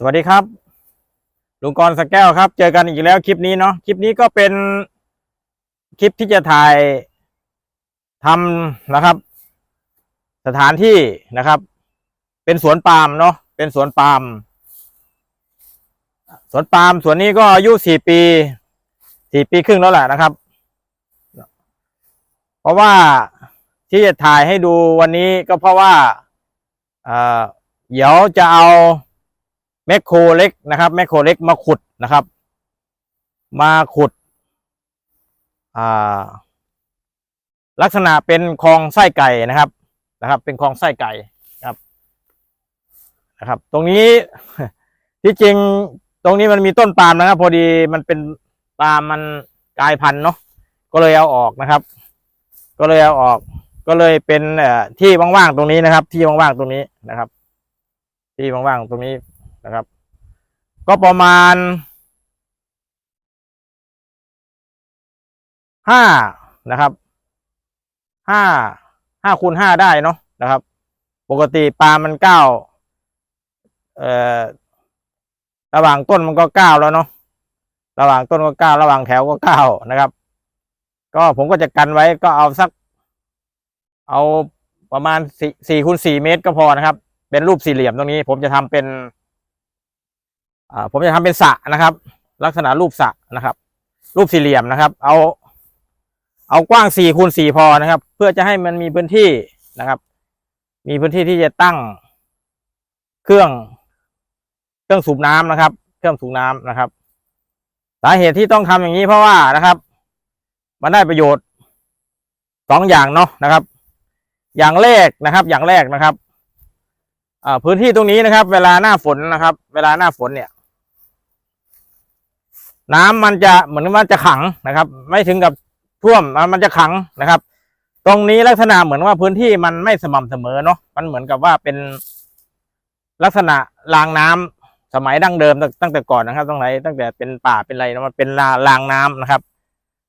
สวัสดีครับ ลุงกรณ์สแก้วครับ เจอกันอีกแล้วคลิปนี้เนาะคลิปนี้ก็เป็นคลิปที่จะถ่ายทำนะครับ สถานที่นะครับ เป็นสวนปาล์มเนาะเป็นสวนปาล์มสวนปาล์มสวนนี้ก็อายุสี่ปีสี่ปีครึ่งแล้วแหละนะครับ เพราะว่าที่จะถ่ายให้ดูวันนี้ก็เพราะว่าเอ่อเดี๋ยวจะเอา แมคโครเล็กนะครับแมคโครเล็กมาขุดนะครับ มาขุดลักษณะเป็นคลองไส้ไก่นะครับนะครับ เป็นคลองไส้ไก่ครับนะครับ ตรงนี้ที่จริงตรงนี้มันมีต้นปาล์มนะครับ พอดีมันเป็นปาล์มมันกลายพันธุ์เนาะก็เลยเอาออกนะครับ ก็เลยเอาออก ก็เลยเป็นที่ว่างๆตรงนี้นะครับ ที่ว่างๆตรงนี้นะครับ ที่ว่างๆตรงนี้ นะครับ ก็ประมาณห้านะครับห้าห้าคูณห้าได้เนาะนะครับ ปกติปลามันเก้าเอ่อระหว่างต้นมันก็เก้าแล้วเนาะระหว่างต้นก็เก้าระหว่างแถวก็เก้านะครับ ก็ผมก็จะกันไว้ก็เอาสัก เอาประมาณสี่คูณสี่เมตรก็พอนะครับ เป็นรูปสี่เหลี่ยมตรงนี้ ผมจะทำเป็น ผมจะทำเป็นสระนะครับ ลักษณะรูปสระนะครับ รูปสี่เหลี่ยมนะครับ เอา เอากว้างสี่คูณสี่พอนะครับ เพื่อจะให้มันมีพื้นที่นะครับ มีพื้นที่ที่จะตั้ง เครื่อง เครื่องสูบน้ำนะครับ เครื่องสูบน้ำนะครับ สาเหตุที่ต้องทำอย่างนี้เพราะว่านะครับ มันได้ประโยชน์สองอย่างเนาะนะครับ อย่างแรกนะครับ อย่างแรกนะครับพื้นที่ตรงนี้นะครับ เวลาหน้าฝนนะครับ เวลาหน้าฝนเนี่ย น้ำมันจะเหมือนว่าจะขังนะครับ ไม่ถึงกับท่วมอะมันจะขังนะครับ ตรงนี้ลักษณะเหมือนว่าพื้นที่มันไม่สม่ำเสมอเนาะมันเหมือนกับว่าเป็นลักษณะรางน้ำสมัยดั้งเดิมตั้งแต่ก่อนนะครับตั้งไหนตั้งแต่เป็นป่าเป็นอะไรมันเป็นราางน้ำนะครับ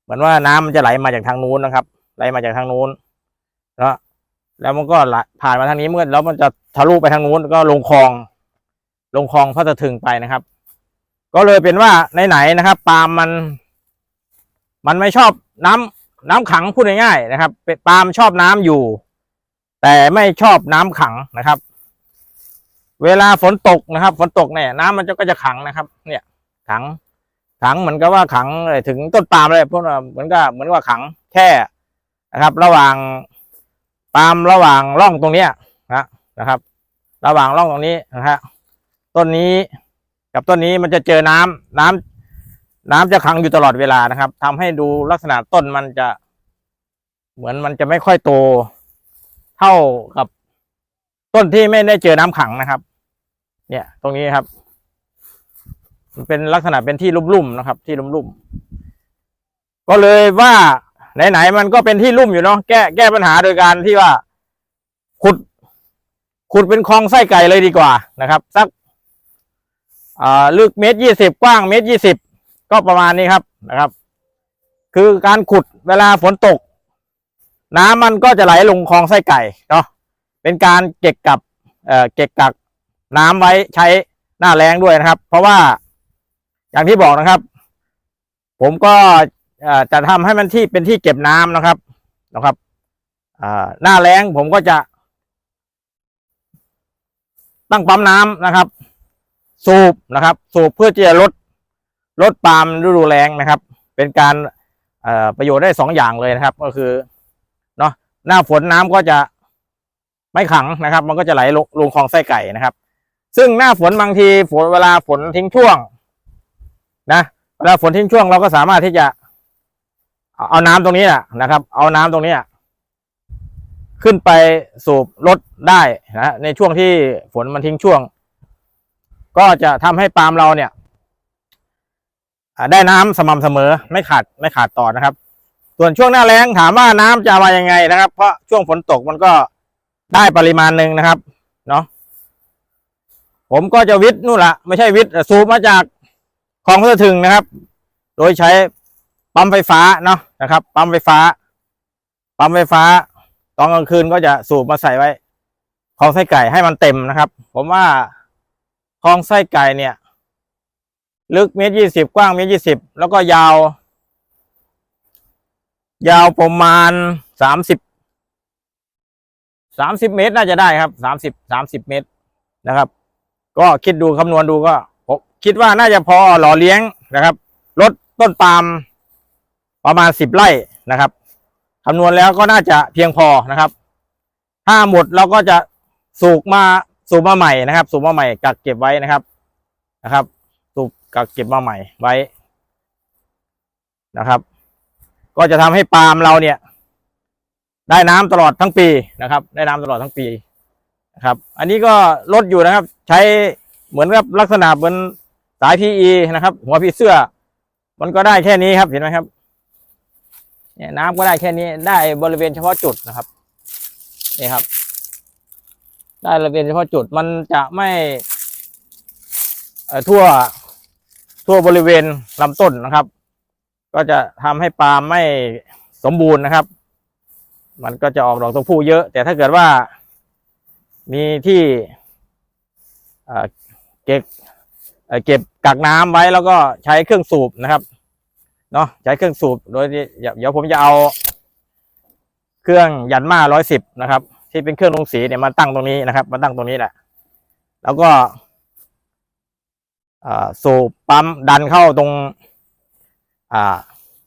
เหมือนว่าน้ำมันจะไหลมาจากทางนู้นนะครับ ไหลมาจากทางนู้นแล้วแล้วมันก็ไหลผ่านมาทางนี้เมื่อแล้วมันจะทะลุไปทางนู้นก็ลงคลอง ลงคลองพระตะถึงไปนะครับ ก็เลยเป็นว่าไหนๆนะครับปาล์มมัน มันไม่ชอบน้ำน้ำขังพูดง่ายๆนะครับปาล์มชอบน้ำอยู่ แต่ไม่ชอบน้ำขังนะครับ เวลาฝนตกนะครับ ฝนตกเนี่ย น้ำมันก็จะขังนะครับ เนี่ยขังขังเหมือนกับว่าขังถึงต้นปาล์มเลยพวกเราเหมือนกับเหมือนว่าขังแค่นะครับ ระหว่างปาล์มระหว่างร่องตรงเนี้ยนะนะครับ ระหว่างร่องตรงนี้นะฮะต้นนี้ กับต้นนี้มันจะเจอน้ำน้ำน้ำจะขังอยู่ตลอดเวลานะครับทำให้ดูลักษณะต้นมันจะ เหมือนมันจะไม่ค่อยโต เท่ากับต้นที่ไม่ได้เจอน้ำขังนะครับ เนี่ย ตรงนี้ครับ มันเป็นลักษณะเป็นที่ลุ่มๆนะครับ ที่ลุ่มๆก็เลยว่าไหนๆมันก็เป็นที่ลุ่มอยู่เนาะแก้แก้ปัญหาโดยการที่ว่าขุดขุดเป็นคลองไส้ไก่เลยดีกว่านะครับ สัก อ่าลึกเมตรยี่สิบกว้างเมตรยี่สิบก็ประมาณนี้ครับนะครับ คือการขุดเวลาฝนตก น้ำมันก็จะไหลลงคลองไส้ไก่เนาะเป็นการเก็บกับเอ่อเก็บกักน้ำไว้ใช้หน้าแรงด้วยนะครับ เพราะว่าอย่างที่บอกนะครับ ผมก็เอ่อจะทำให้มันที่เป็นที่เก็บน้ำนะครับนะครับอ่าหน้าแรงผมก็จะ ตั้งปั๊มน้ำนะครับ สูบนะครับ สูบเพื่อที่จะลดลดปาล์มฤดูแล้งนะครับ เป็นการประโยชน์ได้สองอย่างเลยนะครับ ก็คือเนาะหน้าฝนน้ำก็จะไม่ขังนะครับ มันก็จะไหลลงลงคลองไส้ไก่นะครับ ซึ่งหน้าฝนบางทีฝนเวลาฝนทิ้งช่วง นะเวลาฝนทิ้งช่วงเราก็สามารถที่จะ เอาน้ำตรงนี้แหละนะครับ เอาน้ำตรงนี้ขึ้นไปสูบลดได้นะในช่วงที่ฝนมันทิ้งช่วง ก็จะทำให้ปาล์มเราเนี่ยได้น้ำสม่ำเสมอไม่ขาดไม่ขาดต่อนะครับ ส่วนช่วงหน้าแล้งถามว่าน้ำจะมายังไงนะครับ เพราะช่วงฝนตกมันก็ได้ปริมาณหนึ่งนะครับ เนาะผมก็จะวิทย์นู่นละไม่ใช่วิทย์สูบมาจากคลองพระถึงนะครับ โดยใช้ปั๊มไฟฟ้าเนาะนะครับ ปั๊มไฟฟ้า ปั๊มไฟฟ้า ตอนกลางคืนก็จะสูบมาใส่ไว้คลองไส้ไก่ให้มันเต็มนะครับ ผมว่า คลองไส้ไก่เนี่ย ลึกเมตรยี่สิบกว้างเมตรยี่สิบแล้วก็ยาว ยาวประมาณสามสิบสามสิบเมตรน่าจะได้ครับสามสิบสามสิบเมตรนะครับ ก็คิดดูคำนวณดูก็ผมคิดว่าน่าจะพอหล่อเลี้ยงนะครับลดต้นปาล์มประมาณสิบไร่นะครับคำนวณแล้วก็น่าจะเพียงพอนะครับ ถ้าหมดเราก็จะสูบมา สูบมาใหม่นะครับ สูบมาใหม่กักเก็บไว้นะครับนะครับ สูบกักเก็บมาใหม่ไว้นะครับ ก็จะทำให้ปาล์มเราเนี่ย ได้น้ำตลอดทั้งปีนะครับ ได้น้ำตลอดทั้งปีนะครับ อันนี้ก็ลดอยู่นะครับ ใช้เหมือนกับลักษณะเหมือนสาย PE นะครับ หัวผีเสื้อ มันก็ได้แค่นี้ครับเห็นไหมครับ เนี่ยน้ำก็ได้แค่นี้ได้บริเวณเฉพาะจุดนะครับนี่ครับ ได้ริเวณเฉพาะจุดมันจะไม่ทั่วทั่วบริเวณลำต้นนะครับ ก็จะทำให้ปาล์มไม่สมบูรณ์นะครับ มันก็จะออกดอกตัวผู้เยอะ แต่ถ้าเกิดว่ามีที่เก็บเก็บกักน้ำไว้แล้วก็ใช้เครื่องสูบนะครับเนาะใช้เครื่องสูบโดยเดี๋ยวเดี๋ยวผมจะเอาเครื่องยันมาร้อยสิบนะครับ ที่เป็นเครื่องลงสีเนี่ยมาตั้งตรงนี้นะครับ มาตั้งตรงนี้แหละ แล้วก็สูบปั๊มดันเข้าตรงา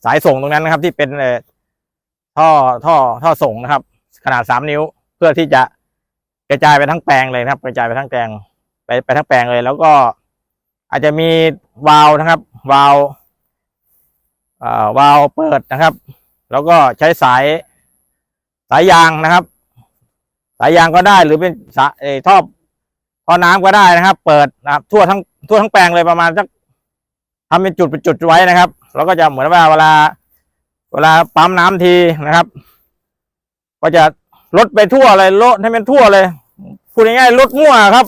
สายส่งตรงนั้นนะครับ ที่เป็นท่อท่อท่อส่งนะครับ ขนาดสามนิ้วเพื่อที่จะกระจายไปทั้งแปลงเลยครับ กระจายไปทั้งแปลงไปไปทั้งแปลงเลย แล้วก็อาจจะมีวาล์วนะครับ วาล์วาวาล์วเปิดนะครับ แล้วก็ใช้สายสายยางนะครับ สายยางก็ได้หรือเป็นสายเอท่อท่อน้ำก็ได้นะครับ เปิดนะครับ ทั่วทั้งทั่วทั้งแปลงเลยประมาณสักทำเป็นจุดเป็นจุดไว้นะครับแล้วก็จะเหมือนว่าเวลา เวลาปั๊มน้ำทีนะครับ ก็จะลดไปทั่วเลยลดให้มันทั่วเลยพูดง่ายๆลดมั่วครับ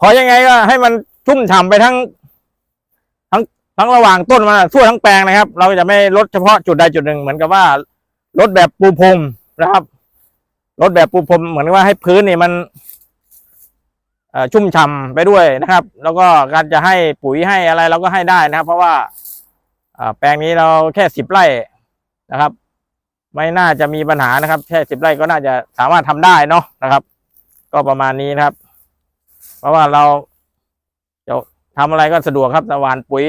ขอยังไงก็ให้มันชุ่มฉ่ำไปทั้ง ทั้งทั้งระหว่างต้นมันอะทั่วทั้งแปลงนะครับ เราจะไม่ลดเฉพาะจุดใดจุดหนึ่งเหมือนกับว่าลดแบบปูพรมนะครับ ลดแบบปูพรมเหมือนว่าให้พื้นนี่มันชุ่มฉ่ำไปด้วยนะครับ แล้วก็การจะให้ปุ๋ยให้อะไรเราก็ให้ได้นะครับ เพราะว่าแปลงนี้เราแค่สิบไร่นะครับ ไม่น่าจะมีปัญหานะครับ แค่สิบไร่ก็น่าจะสามารถทำได้เนาะนะครับ ก็ประมาณนี้นะครับ เพราะว่าเราจะทำอะไรก็สะดวกครับสวานปุ๋ย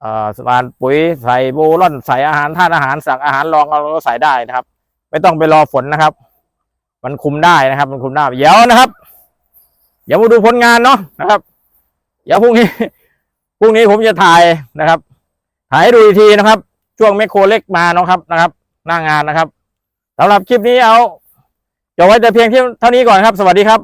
เอ่อสารปุ๋ยใส่โบลอนใส่อาหารธาตุอาหารสั่งอาหารรองเราก็ใส่ได้นะครับ ไม่ต้องไปรอฝนนะครับ มันคุมได้นะครับ มันคุมได้เดี๋ยวนะครับ เดี๋ยวมาดูผลงานเนาะนะครับ เดี๋ยวพรุ่งนี้พรุ่งนี้ผมจะถ่ายนะครับ ถ่ายให้ดูอีกทีนะครับ ช่วงแมคโครเล็กมาเนาะครับนะครับ หน้างานนะครับสำหรับคลิปนี้เอาจบไว้แต่เพียงเท่านี้ก่อนครับ สวัสดีครับ